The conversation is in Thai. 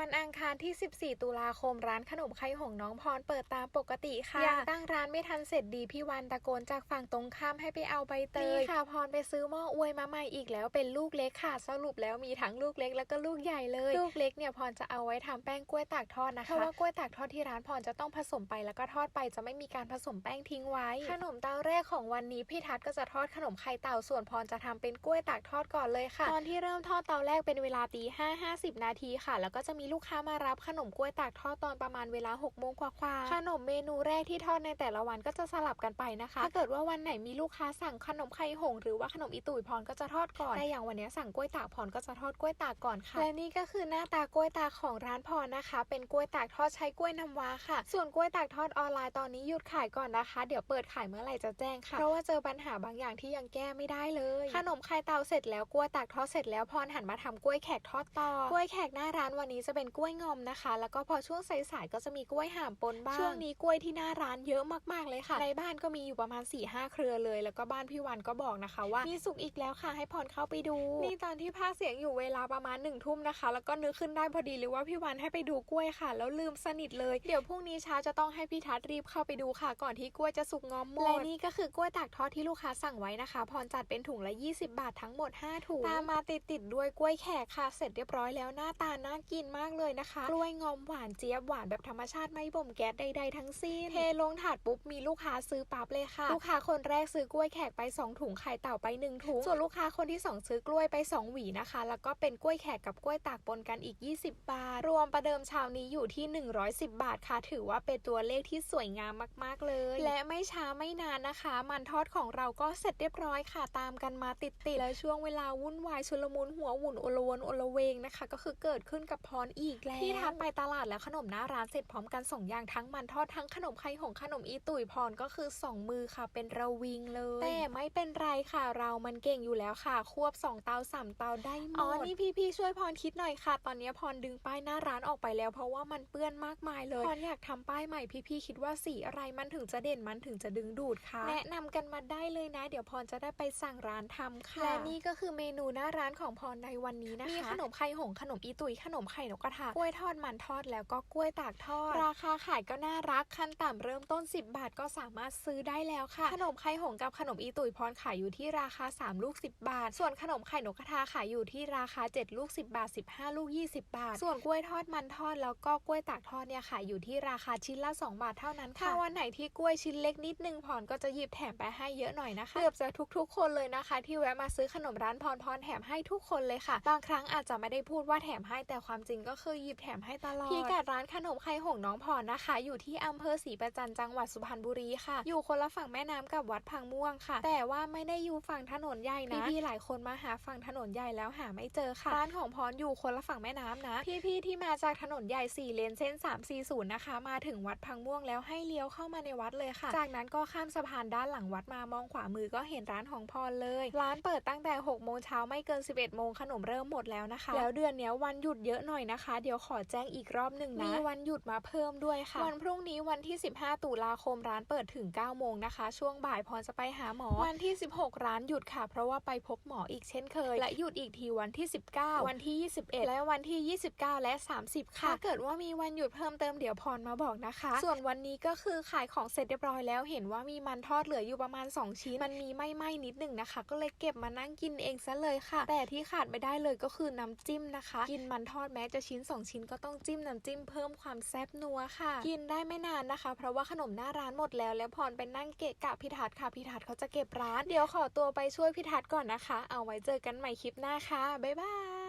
วันอังคารที่ 14 ตุลาคมร้านขนมไข่หงน้องพรเปิดตามปกติค่ะยังตั้งร้านไม่ทันเสร็จดีพี่วันตะโกนจากฝั่งตรงข้ามให้ไปเอาใบเตยค่ะพรไปซื้อหม้ออวยมาใหม่อีกแล้วเป็นลูกเล็กค่ะ สรุปแล้วมีทั้งลูกเล็กแล้วก็ลูกใหญ่เลย ลูกเล็กเนี่ยพรจะเอาไว้ทำแป้งกล้วยตากทอดนะคะเพราะว่ากล้วยตากทอดที่ร้านพรจะต้องผสมไปแล้วก็ทอดไปจะไม่มีการผสมแป้งทิ้งไว้ ขนมเตาแรกของวันนี้พี่ทัศน์ก็จะทอดขนมไข่เต่าส่วนพรจะทำเป็นกล้วยตากทอดก่อนเลยค่ะ ตอนที่เริ่มทอดเตาแรกเป็นเวลาตีห้าห้าสิบนาทีค่ะ แล้วก็จะมีลูกค้ามารับขนมกล้วยตากทอดตอนประมาณเวลา6กโมงกว่าๆขนมเมนูแรกที่ทอดในแต่ละวันก็จะสลับกันไปนะคะ ถ้าเกิดว่าวันไหนมีลูกค้าสั่งขนมไข่หงส์หรือว่าขนมอีตุยพรก็จะทอดก่อน แต่อย่างวันนี้สั่งกล้วยตากพรก็จะทอดกล้วยตากก่อนค่ะ และนี่ก็คือหน้าตากล้วยตากของร้านพรนะคะ เป็นกล้วยตากทอดใช้กล้วยน้ำว้าค่ะ ส่วนกล้วยตากทอดออนไลน์ตอนนี้หยุดขายก่อนนะคะ เดี๋ยวเปิดขายเมื่อไหร่จะแจ้งค่ะ เพราะว่าเจอปัญหาบางอย่างที่ยังแก้ไม่ได้เลย ขนมไข่เตาเสร็จแล้วกล้วยตากทอดเสร็จแล้วพรหันมาทำกล้วยแขกทอดต่อกล้วยแขกหน้าร้านวันนี้จะเป็นกล้วยงอมนะคะ แล้วก็พอช่วงสายๆก็จะมีกล้วยห่ามปนบ้างช่วงนี้กล้วยที่หน้าร้านเยอะมากๆเลยค่ะ ในบ้านก็มีอยู่ประมาณ4ี่ห้าเครือเลย แล้วก็บ้านพี่วันก็บอกนะคะว่ามีสุกอีกแล้วค่ะให้พรเข้าไปดู นี่ตอนที่พากย์เสียงอยู่เวลาประมาณหนึ่งทุ่มนะคะ แล้วก็นึกขึ้นได้พอดีเลยว่าพี่วันให้ไปดูกล้วยค่ะ แล้วลืมสนิทเลย เดี๋ยวพรุ่งนี้เช้าจะต้องให้พี่ทัศน์รีบเข้าไปดูค่ะ ก่อนที่กล้วยจะสุกงอมหมดและนี่ก็คือกล้วยตากทอดที่ลูกค้าสั่งไว้นะคะ พรจัดเป็นถุงละ 20 บาททั้งหมด 5 ถุงตามมาติดติดๆด้วยกล้วยแขกค่ะ เสร็จเรียบร้อยแล้วหน้าตาน่ากินมากเลยนะคะ กล้วยงอมหวานเจี๊ยบหวานแบบธรรมชาติไม่บ่มแก๊สใดๆทั้งสิ้น เทลงถาดปุ๊บมีลูกค้าซื้อปั๊บเลยค่ะ ลูกค้าคนแรกซื้อกล้วยแขกไป 2 ถุงไข่เต่าไป 1 ถุง ส่วนลูกค้าคนที่ 2 ซื้อกล้วยไป 2 หวีนะคะ แล้วก็เป็นกล้วยแขกกับกล้วยตากปนกันอีก 20 บาท รวมประเดิมเช้านี้อยู่ที่ 110 บาทค่ะ ถือว่าเป็นตัวเลขที่สวยงามมากๆเลย และไม่ช้าไม่นานนะคะ มันทอดของเราก็เสร็จเรียบร้อยค่ะ ตามกันมาติดๆและช่วงเวลาวุ่นวายชุลมุนหัวหมุนโอลวนโอลเวงนะคะ ก็คือเกิดขึ้นกับพรอกแล้วที่ทัดไปตลาดแล้วขนมหน้าร้านเสร็จพร้อมกันสองอย่างทั้งมันทอดทั้งขนมไข่หงขนมอีตุยพรก็คือสองมือค่ะ เป็นระวิงเลย แต่ไม่เป็นไรค่ะ เรามันเก่งอยู่แล้วค่ะ ควบสองเตาสามเตาได้หมดอ๋อนี่พี่ๆช่วยพรคิดหน่อยค่ะ ตอนนี้พรดึงป้ายหน้าร้านออกไปแล้ว เพราะว่ามันเปื้อนมากมายเลยพรอยากทำป้ายใหม่พี่ๆคิดว่าสีอะไรมันถึงจะเด่นมันถึงจะดึงดูดค่ะ แนะนำกันมาได้เลยนะ เดี๋ยวพรจะได้ไปสั่งร้านทำค่ะและนี่ก็คือเมนูหน้าร้านของพรในวันนี้นะคะมีขนมไข่หงขนมอีตุยขนมไข่นกกระทากล้วยทอดมันทอดแล้วก็กล้วยตากทอด ราคาขายก็น่ารักขั้นต่ำเริ่มต้น 10 บาทก็สามารถซื้อได้แล้วค่ะ ขนมไข่หงกับขนมอีตุยพรขายอยู่ที่ราคา 3 ลูก 10 บาท ส่วนขนมไข่นกกระทาขายอยู่ที่ราคา 7 ลูก 10 บาท 15 ลูก 20 บาท ส่วนกล้วยทอดมันทอดแล้วก็กล้วยตากทอดเนี่ยขายอยู่ที่ราคาชิ้นละ 2 บาทเท่านั้นค่ะถ้าวันไหนที่กล้วยชิ้นเล็กนิดนึงพรก็จะหยิบแถมไปให้เยอะหน่อยนะคะ เกือบจะทุกๆ คนเลยนะคะ ที่แวะมาซื้อขนมร้านพรพรแถมให้ทุกคนเลยค่ะ บางครั้งอาจจะไม่ได้พูดว่าแถมให้แต่ความจริงก็คือหยิบแถมให้ตลอดพิกัดร้านขนมไข่หงน้องพรนะคะ อยู่ที่อำเภอศรีประจันจังหวัดสุพรรณบุรีค่ะ อยู่คนละฝั่งแม่น้ำกับวัดพังม่วงค่ะ แต่ว่าไม่ได้อยู่ฝั่งถนนใหญ่นะพี่ๆหลายคนมาหาฝั่งถนนใหญ่แล้วหาไม่เจอค่ะ ร้านของพรอยู่คนละฝั่งแม่น้ำนะ พี่ๆที่มาจากถนนใหญ่4เลนเส้น 340 นะคะ มาถึงวัดพังม่วงแล้วให้เลี้ยวเข้ามาในวัดเลยค่ะ จากนั้นก็ข้ามสะพานด้านหลังวัดมามองขวามือก็เห็นร้านของพรเลย ร้านเปิดตั้งแต่6โมงเช้าไม่เกิน 11โมงขนมเริ่มหมดแล้วนะคะ แล้วเดือนเนี้ยวันหยุดเยอะหน่อยนะคะเดี๋ยวขอแจ้งอีกรอบหนึ่งนะ มีวันหยุดมาเพิ่มด้วยค่ะ วันพรุ่งนี้วันที่ 15 ตุลาคมร้านเปิดถึง 9 โมงนะคะ ช่วงบ่ายพรจะไปหาหมอ วันที่ 16 ร้านหยุดค่ะ เพราะว่าไปพบหมออีกเช่นเคย และหยุดอีกทีวันที่ 19 วันที่ 21 และวันที่ 29 และ 30 ค่ะ ถ้าเกิดว่ามีวันหยุดเพิ่มเติมเดี๋ยวพรมาบอกนะคะ ส่วนวันนี้ก็คือขายของเสร็จเรียบร้อยแล้ว เห็นว่ามีมันทอดเหลืออยู่ประมาณ 2 ชิ้น มันมีไหม้ๆนิดหนึ่งนะคะ ก็เลยเก็บมานั่งกินเองซะเลยค่ะ แต่ที่ขาดไม่ได้เลยก็คือน้ำจิ้มนะคะ กินมันทอดแม้จะชิ้น 2 ชิ้นก็ต้องจิ้มน้ำจิ้มเพิ่มความแซ่บนัวค่ะ กินได้ไม่นานนะคะ เพราะว่าขนมหน้าร้านหมดแล้ว แล้วพรไปนั่งเกะกะพิทัดค่ะพิทัดเขาจะเก็บร้าน เดี๋ยวขอตัวไปช่วยพิทัดก่อนนะคะ เอาไว้เจอกันใหม่คลิปหน้าค่ะบ๊ายบาย